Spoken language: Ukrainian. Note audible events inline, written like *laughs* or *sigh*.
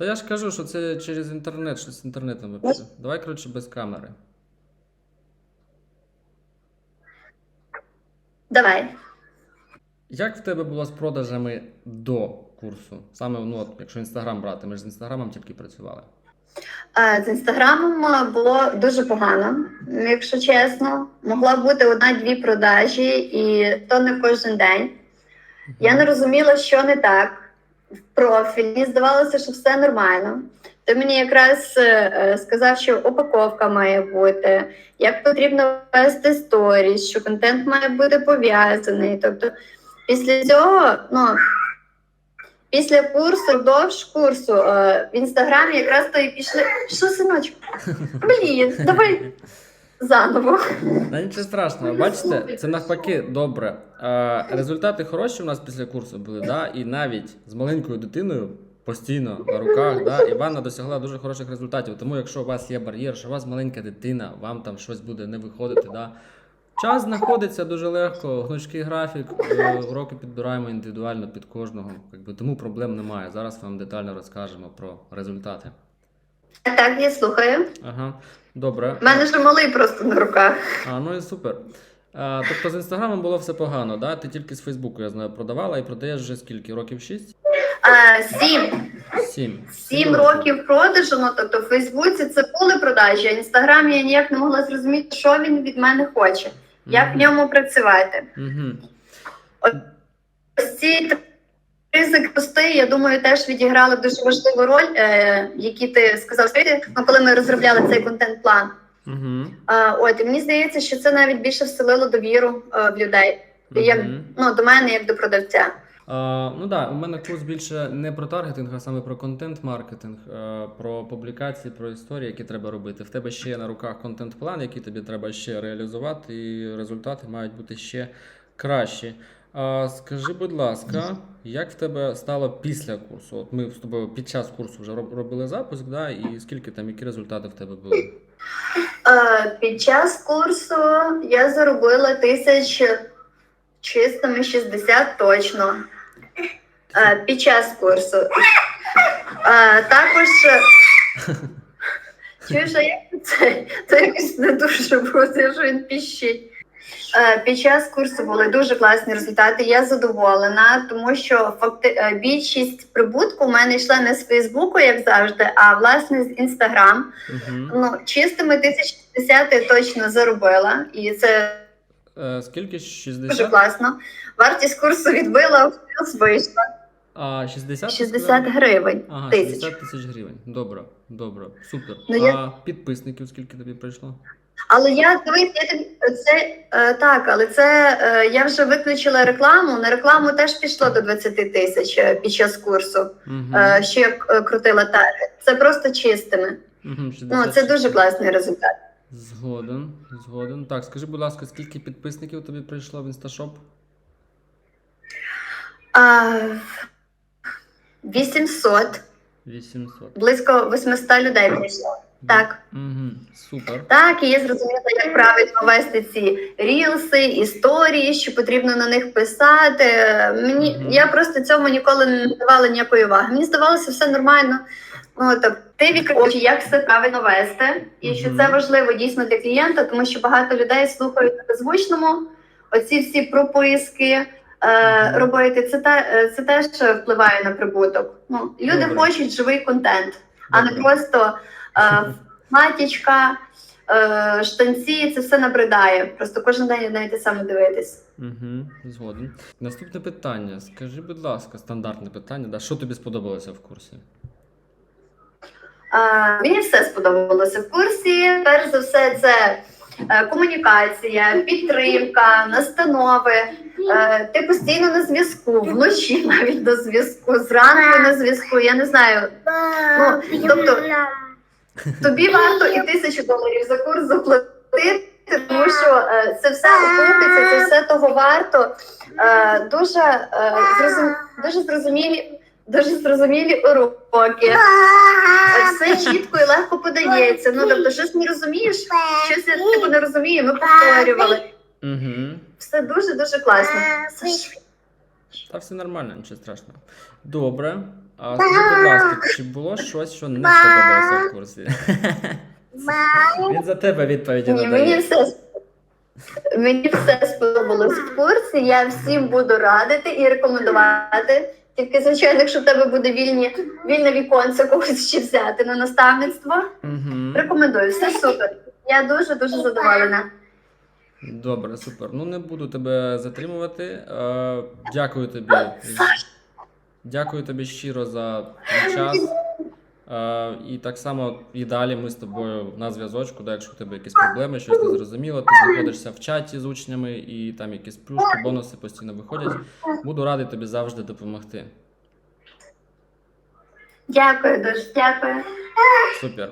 Та я ж кажу, що це через інтернет, щось з інтернетом випаде. Давай, коротше, без камери. Давай. Як в тебе було з продажами до курсу? Саме, ну, от, якщо інстаграм брати, ми ж з інстаграмом тільки працювали. З інстаграмом було дуже погано, якщо чесно. Могла бути одна-дві продажі, і то не кожен день. Я не розуміла, що не так. В профілі здавалося, що все нормально. Ти мені якраз е, е, сказав, що упаковка має бути, як потрібно вести сторіс, що контент має бути пов'язаний. Тобто, після цього, ну після курсу, вдовж курсу е, в інстаграмі якраз то і пішли. Що, синочку? *laughs* Блін, давай заново. Та нічого страшного, бачите, це навпаки добре. Е, результати хороші у нас після курсу були, да? і навіть з маленькою дитиною постійно на руках, да? Іванна досягла дуже хороших результатів. Тому, якщо у вас є бар'єр, що у вас маленька дитина, вам там щось буде не виходити. Да? Час знаходиться дуже легко, гнучкий графік, е, уроки підбираємо індивідуально під кожного. Якби, тому проблем немає. Зараз вам детально розкажемо про результати. Так, я слухаю. Ага, добре. У мене ж малий просто на руках. А, ну і супер. А, тобто з інстаграмом було все погано, да? Ти тільки з Фейсбуку, я знаю, продавала і продаєш вже скільки? Років 6? Е, Сім. 7. Сім років продажу, ну тобто в Фейсбуці це були продажі, а в інстаграмі я ніяк не могла зрозуміти, що він від мене хоче, як в ньому працювати. Угу. Ось ці три закусти, я думаю, теж відіграли дуже важливу роль, е, які ти сказав, Світі, коли ми розробляли цей контент-план. Угу. Е, от і мені здається, що це навіть більше вселило довіру е, в людей, як ну до мене, як до продавця. А, ну так, да, у мене курс більше не про таргетинг, а саме про контент-маркетинг, е, про публікації, про історії, які треба робити. В тебе ще на руках контент-план, який тобі треба ще реалізувати, і результати мають бути ще кращі. А, скажи, будь ласка, як в тебе стало після курсу? От ми з тобою під час курсу вже робили запуск, да, і скільки там, які результати в тебе були? Е, Під час курсу я заробила тисяч чистими 60 точно. Е, Під час курсу. Е, Також. *laughs* Чуєш, а як це? Це якось не дуже буде, що він піщить. Е, Під час курсу були дуже класні результати. Я задоволена, тому що факти... е, більшість прибутку в мене йшла не з Фейсбуку, як завжди, а власне з Інстаграм. Угу. Ну, чистими 1060 я точно заробила, і це Е, скільки? дуже класно. Вартість курсу відбила, в плюс вийшла А, 60? 60 гривень Ага, 60 тисяч гривень. Добре, добре, супер. Ну, а я- підписників скільки тобі прийшло? Але я дивись, я тобі це е, так, але це е, я вже виключила рекламу. На рекламу теж пішло до 20 тисяч е, під час курсу. Угу. Е, що я крутила таргет. Це просто чистими. Угу, Ну це дуже класний результат. Згоден, згоден. Так, скажи, будь ласка, скільки підписників тобі прийшло в інсташоп? А, 800, 800. близько 800 людей прийшло. Так. Угу, супер. Так, і я зрозуміла, як правильно вести ці рілси, історії, що потрібно на них писати. Мені Мгм. я просто цьому ніколи не давала ніякої уваги. Мені здавалося, все нормально. Ну тобто, ти відкриваєш, як все правильно вести, і що це важливо дійсно для клієнта, тому що багато людей слухають на беззвучному. Оці всі прописки. Е, робити це те, е, це теж впливає на прибуток. Ну люди Добре. хочуть живий контент, а не просто е, матічка, е, штанці, це все набридає. Просто кожен день одне те саме дивитись. Угу, згоден. Наступне питання. Скажи, будь ласка, стандартне питання, да? що тобі сподобалося в курсі? Е, мені все сподобалося в курсі. Перш за все, це комунікація, підтримка, настанови. Е, ти постійно на зв'язку, вночі *laughs* навіть на зв'язку, зранку на зв'язку. Я не знаю. Ну, тобто, Тобі варто і тисячу доларів за курс заплатити, тому що е, це все окупиться, це все того варто. Е, дуже, е, дуже зрозумілі. Дуже зрозумілі уроки. Все чітко і легко подається. Ну тобто, щось не розумієш, щось я типу, не розумію. Ми повторювали. Угу. Все дуже дуже класно. Та все нормально, нічого страшного. Добре. А скажи, будь ласка, чи було щось, що не сподобалося в курсі? Він за тебе відповіді Ні, мені надає. все мені все сподобалось в курсі. Я всім буду радити і рекомендувати. Тільки, звичайно, якщо в тебе буде вільні, вільне віконце когось ще взяти на наставництво. Угу. Рекомендую, все супер. Я дуже дуже задоволена. Добре, супер. Ну не буду тебе затримувати. Е, дякую тобі. Дякую тобі щиро за твій час. Е, і так само і далі ми з тобою на зв'язочку, да, якщо в тебе якісь проблеми, щось не зрозуміло, ти знаходишся в чаті з учнями і там якісь плюшки, бонуси постійно виходять. Буду радий тобі завжди допомогти. Дякую дуже, дякую. Супер.